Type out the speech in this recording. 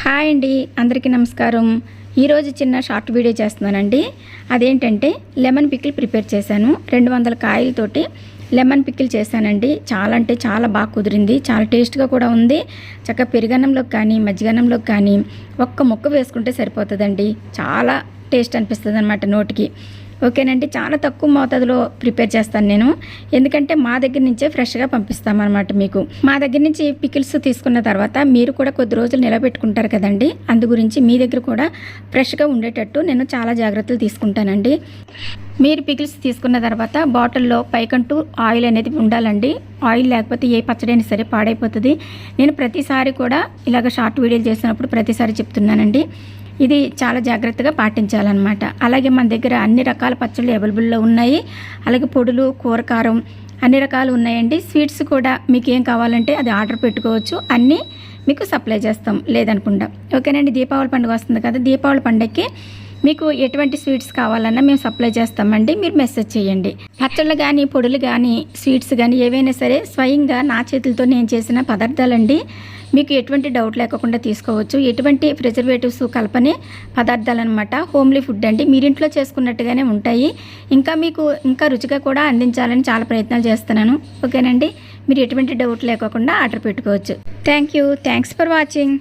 Hi అండి అందరికీ నమస్కారం. ఈరోజు చిన్న షార్ట్ వీడియో చేస్తున్నానండి. అదేంటంటే లెమన్ పికిల్ ప్రిపేర్ చేశాను. రెండు వందల కాయలతోటి లెమన్ పికిల్ చేశానండి. చాలా అంటే చాలా బాగా కుదిరింది. చాలా టేస్ట్గా కూడా ఉంది. చక్కగా పెరుగన్నంలోకి కానీ మజ్జిగన్నంలోకి కానీ ఒక్క ముక్క వేసుకుంటే సరిపోతుందండి. చాలా టేస్ట్ అనిపిస్తుంది అనమాట నోటికి. ఓకేనండి చాలా తక్కువ మోతాదులో ప్రిపేర్ చేస్తాను నేను. ఎందుకంటే మా దగ్గర నుంచే ఫ్రెష్గా పంపిస్తామన్నమాట మీకు. మా దగ్గర నుంచి పికిల్స్ తీసుకున్న తర్వాత మీరు కూడా కొద్ది రోజులు నిలబెట్టుకుంటారు కదండి. అందు గురించి మీ దగ్గర కూడా ఫ్రెష్గా ఉండేటట్టు నేను చాలా జాగ్రత్తలు తీసుకుంటానండి. మీరు పికిల్స్ తీసుకున్న తర్వాత బాటిల్లో పైకంటూ ఆయిల్ అనేది ఉండాలండి. ఆయిల్ లేకపోతే ఏ పచ్చడి అయినా సరే పాడైపోతుంది. నేను ప్రతిసారి కూడా ఇలాగ షార్ట్ వీడియోలు చేసినప్పుడు ప్రతిసారి చెప్తున్నానండి. ఇది చాలా జాగ్రత్తగా పాటించాలన్నమాట. అలాగే మన దగ్గర అన్ని రకాల పచ్చళ్ళు అవైలబుల్లో ఉన్నాయి. అలాగే పొడులు కూరకారం అన్ని రకాలు ఉన్నాయండి. స్వీట్స్ కూడా మీకు ఏం కావాలంటే అది ఆర్డర్ పెట్టుకోవచ్చు. అన్నీ మీకు సప్లై చేస్తాం లేదనుకుంటా. ఓకేనండి దీపావళి పండుగ వస్తుంది కదా దీపావళి పండుగకి మీకు ఎటువంటి స్వీట్స్ కావాలన్నా మేము సప్లై చేస్తామండి. మీరు మెసేజ్ చేయండి. పచ్చళ్ళు కానీ పొడులు కానీ స్వీట్స్ కానీ ఏవైనా సరే స్వయంగా నా చేతులతో నేను చేసిన పదార్థాలండి. మీకు ఎటువంటి డౌట్ లేకుండా తీసుకోవచ్చు. ఎటువంటి ప్రిజర్వేటివ్స్ కలపని పదార్థాలు అనమాట హోమ్లీ ఫుడ్ అండి మీరింట్లో చేసుకున్నట్టుగానే ఉంటాయి. ఇంకా మీకు ఇంకా రుచిగా కూడా అందించాలని చాలా ప్రయత్నాలు చేస్తున్నాను. ఓకేనండి? మీరు ఎటువంటి డౌట్ లేకుండా ఆర్డర్ పెట్టుకోవచ్చు. Thank you thanks for watching